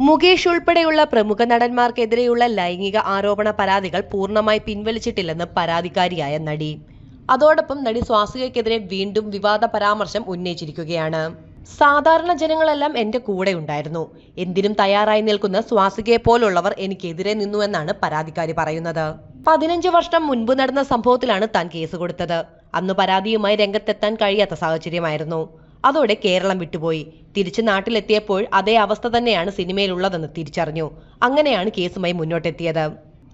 മുകേഷ് ഉൾപ്പെടെയുള്ള പ്രമുഖ നടന്മാർക്കെതിരെയുള്ള ലൈംഗിക ആരോപണ പരാതികൾ പൂർണമായി പിൻവലിച്ചിട്ടില്ലെന്ന് പരാതിക്കാരിയായ നടി. അതോടൊപ്പം നടി സ്വാസികയ്ക്കെതിരെ വീണ്ടും വിവാദ പരാമർശം ഉന്നയിച്ചിരിക്കുകയാണ്. സാധാരണ ജനങ്ങളെല്ലാം എന്റെ കൂടെ ഉണ്ടായിരുന്നു. എന്തിനും തയ്യാറായി നിൽക്കുന്ന സ്വാസികയെ പോലുള്ളവർ എനിക്കെതിരെ നിന്നുവെന്നാണ് പരാതിക്കാരി പറയുന്നത്. പതിനഞ്ച് വർഷം മുൻപ് നടന്ന സംഭവത്തിലാണ് താൻ കേസ് കൊടുത്തത്. അന്ന് പരാതിയുമായി രംഗത്തെത്താൻ കഴിയാത്ത സാഹചര്യമായിരുന്നു. അതോടെ കേരളം വിട്ടുപോയി. തിരിച്ചു നാട്ടിലെത്തിയപ്പോൾ അതേ അവസ്ഥ തന്നെയാണ് സിനിമയിലുള്ളതെന്ന് തിരിച്ചറിഞ്ഞു. അങ്ങനെയാണ് കേസുമായി മുന്നോട്ടെത്തിയത്.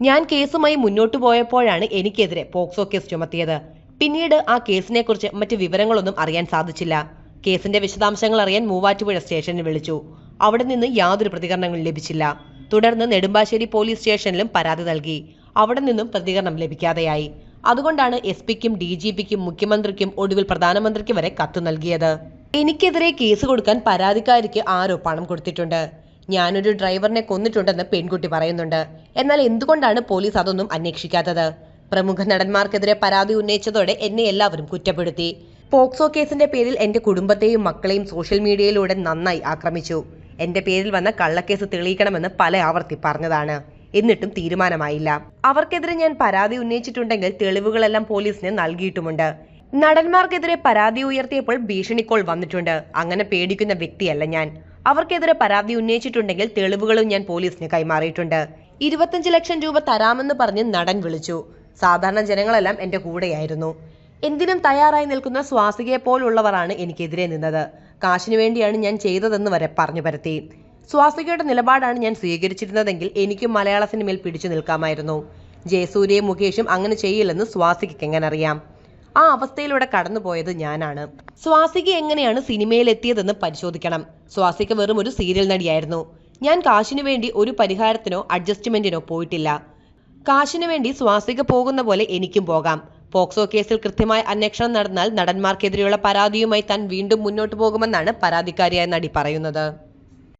ഞാൻ കേസുമായി മുന്നോട്ടു പോയപ്പോഴാണ് എനിക്കെതിരെ പോക്സോ കേസ് ചുമത്തിയത്. പിന്നീട് ആ കേസിനെക്കുറിച്ച് മറ്റു വിവരങ്ങളൊന്നും അറിയാൻ സാധിച്ചില്ല. കേസിന്റെ വിശദാംശങ്ങൾ അറിയാൻ മൂവാറ്റുപുഴ സ്റ്റേഷനിൽ വിളിച്ചു. അവിടെ നിന്ന് യാതൊരു പ്രതികരണങ്ങളും ലഭിച്ചില്ല. തുടർന്ന് നെടുമ്പാശ്ശേരി പോലീസ് സ്റ്റേഷനിലും പരാതി നൽകി. അവിടെ നിന്നും പ്രതികരണം ലഭിക്കാതെയായി. അതുകൊണ്ടാണ് എസ് പിക്കും ഡി ജി പിക്കും മുഖ്യമന്ത്രിക്കും ഒടുവിൽ പ്രധാനമന്ത്രിക്കും വരെ കത്തു നൽകിയത്. എനിക്കെതിരെ കേസ് കൊടുക്കാൻ പരാതിക്കാരിക്ക് ആരോ പണം കൊടുത്തിട്ടുണ്ട്. ഞാനൊരു ഡ്രൈവറിനെ കൊന്നിട്ടുണ്ടെന്ന് പെൺകുട്ടി പറയുന്നുണ്ട്. എന്നാൽ എന്തുകൊണ്ടാണ് പോലീസ് അതൊന്നും അന്വേഷിക്കാത്തത്? പ്രമുഖ നടന്മാർക്കെതിരെ പരാതി ഉന്നയിച്ചതോടെ എന്നെ എല്ലാവരും കുറ്റപ്പെടുത്തി. പോക്സോ കേസിന്റെ പേരിൽ എന്റെ കുടുംബത്തെയും മക്കളെയും സോഷ്യൽ മീഡിയയിലൂടെ നന്നായി ആക്രമിച്ചു. എന്റെ പേരിൽ വന്ന കള്ളക്കേസ് തെളിയിക്കണമെന്ന് പല ആവർത്തി പറഞ്ഞതാണ്. എന്നിട്ടും തീരുമാനമായില്ല. അവർക്കെതിരെ ഞാൻ പരാതി ഉന്നയിച്ചിട്ടുണ്ടെങ്കിൽ തെളിവുകളെല്ലാം പോലീസിന് നൽകിയിട്ടുമുണ്ട്. നടന്മാർക്കെതിരെ പരാതി ഉയർത്തിയപ്പോൾ ഭീഷണിക്കോൾ വന്നിട്ടുണ്ട്. അങ്ങനെ പേടിക്കുന്ന വ്യക്തിയല്ല ഞാൻ. അവർക്കെതിരെ പരാതി ഉന്നയിച്ചിട്ടുണ്ടെങ്കിൽ തെളിവുകളും ഞാൻ പോലീസിന് കൈമാറിയിട്ടുണ്ട്. ഇരുപത്തഞ്ച് ലക്ഷം രൂപ തരാമെന്ന് പറഞ്ഞ് നടൻ വിളിച്ചു. സാധാരണ ജനങ്ങളെല്ലാം എന്റെ കൂടെയായിരുന്നു. എന്തിനും തയ്യാറായി നിൽക്കുന്ന സ്വാസികയെ പോലുള്ളവരാണ് എനിക്കെതിരെ നിന്നത്. കാശിനു വേണ്ടിയാണ് ഞാൻ ചെയ്തതെന്ന് വരെ പറഞ്ഞു പരത്തി. സ്വാസികയുടെ നിലപാടാണ് ഞാൻ സ്വീകരിച്ചിരുന്നതെങ്കിൽ എനിക്കും മലയാള സിനിമയിൽ പിടിച്ചു നിൽക്കാമായിരുന്നു. ജയസൂര്യയും മുകേഷും അങ്ങനെ ചെയ്യില്ലെന്ന് സ്വാസികയ്ക്ക് എങ്ങനെ അറിയാം? ആ അവസ്ഥയിലൂടെ കടന്നുപോയത് ഞാനാണ്. സ്വാസിക എങ്ങനെയാണ് സിനിമയിലെത്തിയതെന്ന് പരിശോധിക്കണം. സ്വാസിക വെറും ഒരു സീരിയൽ നടിയായിരുന്നു. ഞാൻ കാശിനു വേണ്ടി ഒരു പരിഹാരത്തിനോ അഡ്ജസ്റ്റ്മെന്റിനോ പോയിട്ടില്ല. കാശിനു വേണ്ടി സ്വാസിക പോകുന്ന പോലെ എനിക്കും പോകാം. പോക്സോ കേസിൽ കൃത്യമായ അന്വേഷണം നടന്നാൽ നടന്മാർക്കെതിരെയുള്ള പരാതിയുമായി താൻ വീണ്ടും മുന്നോട്ട് പോകുമെന്നാണ് പരാതിക്കാരിയായ നടി പറയുന്നത്.